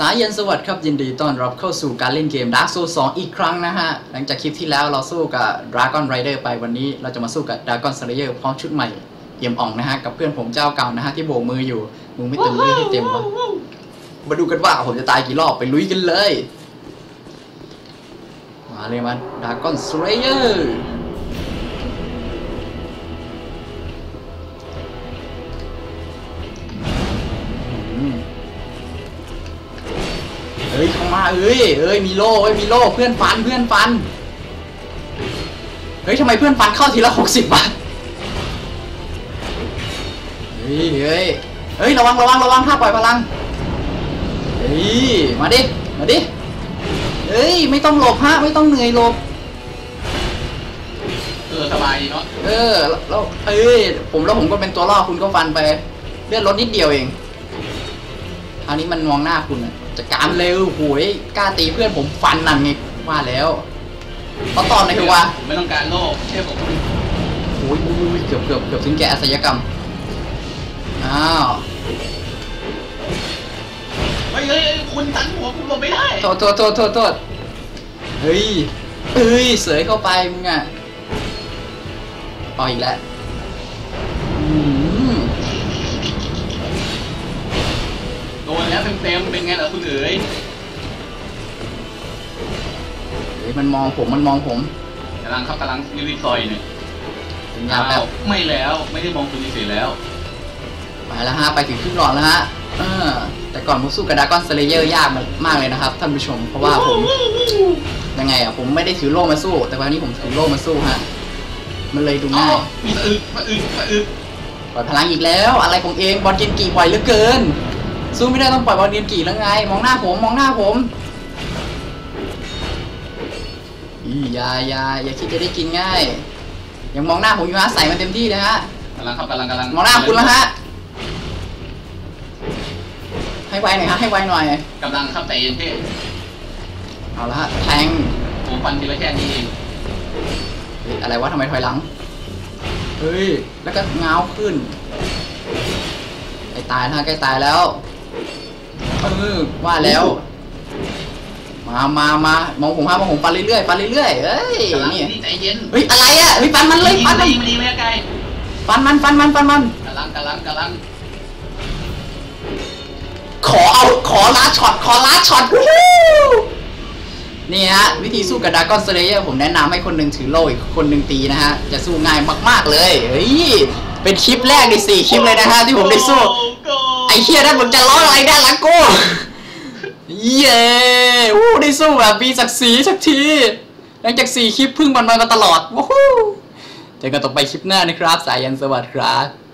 สายเย็นสวัสดิ์ครับ ยินดีต้อนรับเข้าสู่การเล่นเกม Dark Souls 2 อีกครั้งนะฮะ หลังจากคลิปที่แล้วเราสู้กับ Dragon Rider ไปวันนี้เราจะมาสู้กับ Dragon Slayer พร้อมชุดใหม่เยี่ยมอ่องนะฮะ กับเพื่อนผมเจ้าเก่านะฮะ ที่โบกมืออยู่มึงไม่เต็มเลือดให้เต็มวะมาดูกันว่าผมจะตายกี่รอบไปลุยกันเลย มาเลยมา Dragon Slayer เฮ้ยเข้ามาเอ้ยเอ้ยมีโล่เอ้ยมีโล่เพื่อนฟันเพื่อนฟันเฮ้ยทำไมเพื่อนฟันเข้าทีละหกสิบบาทเฮ้ยเฮ้ยเฮ้ยระวังระวังระวังถ้าปล่อยพลังเฮ้ยมาดิมาดิเฮ้ยไม่ต้องหลบฮะไม่ต้องเหนื่อยหลบเออสบายดีเนาะเออแล้วแล้วเอ้ยผมแล้วผมก็เป็นตัวล่อคุณก็ฟันไปเลือดลดนิดเดียวเองคราวนี้มันมองหน้าคุณอะ จัดการเร็วโหยกล้าตีเพื่อนผมฟันนั่นไงว่าแล้วเพราะตอนไหนคือว่าไม่ต้องการโลกเชื่อผมโอ้ยอุ้ยอุ้ยเกือบเกือบเกือบถึงแก่อาชญากรรมอ้าวเฮ้ยเฮ้ยเฮ้ยคุณตันหัวคุณหลบไม่ได้โทษโทษโทษโทษโทษเฮ้ยเอ้ยเสยเข้าไปมึงอะเอาอีกแล้ว แล้วเต็มๆเป็นไงล่ะคุณเอ๋ยเฮ้ยมันมองผมมันมองผมกำลังครับกำลังรีบๆซอยเนี่ยสัญญาณแป๊บไม่แล้วไม่ได้มองคุณเฉยๆแล้ว ไปแล้วฮะไปถึงครึ่งหลอดแล้วฮะเออแต่ก่อนผมสู้กับดากอนสเลเยอร์ยากมากเลยนะครับท่านผู้ชมเพราะว่าผมยังไงอะผมไม่ได้ถือโล่มาสู้ แต่วันนี้ผมถือโล่มาสู้ฮะมันเลยดูอ๋อง่ายมีสะอึกสะอึกสะอึกปล่อยพลังอีกแล้ว อะไรของเองบอลเกนกีปล่อยเหลือเกิน สู้ไม่ได้ต้องปล่อยบอลเกนกีแล้วไง มองหน้าผมมองหน้าผมอีอย่าอย่าอย่าคิดจะได้กินง่ายยังมองหน้าผมอยู่ฮะใส่มันเต็มที่เลยฮะกำลังครับกำลังกำลังมองหน้าคุณแล้วฮะให้ไวหน่อยฮะให้ไวหน่อยกำลังครับใจเย็นเพ่เอาละฮะแทงผมฟันทีละแค่นี้เองเฮ้ยอะไรวะทำไมถอยหลังเฮ้ยแล้วก็ง้าวขึ้นใกล้ตายนะใกล้ตายแล้ว เออว่าแล้ว มามามา มองผมฮะมองผมฟันเรื่อยๆฟันเรื่อยๆเอ้ยกำลังนี่นี่ใจเย็นเฮ้ยอะไรอะเฮ้ยฟันมันเลยยิงฟันเลมันยยิงดีไม่ไกลฟันมันฟันมันฟันมันกำลังกำลังกำลังขอเอาขอลาช็อตขอลาช็อตวู้ฮู้นี่ฮะวิธีสู้กับดากอนสเลเยอร์ผมแนะนำให้คนหนึ่งถือโล่อีกคนหนึ่งตีนะฮะ จะสู้ง่ายมากๆเลยเฮ้ยเป็นคลิปแรกในสี่คลิปเลยนะฮะที่ผมได้สู้โกไอ้ เฮียนั่นมึงจะร้องอะไรด้านหลังกูเย้วู้ได้สู้แบบมีศักดิ์ศรีสักทีหลังจากสี่คลิปพึ่งมันมาตลอดวู้ฮู้เจอกันต่อไปคลิปหน้านะครับ สายยันสวัสดีครับ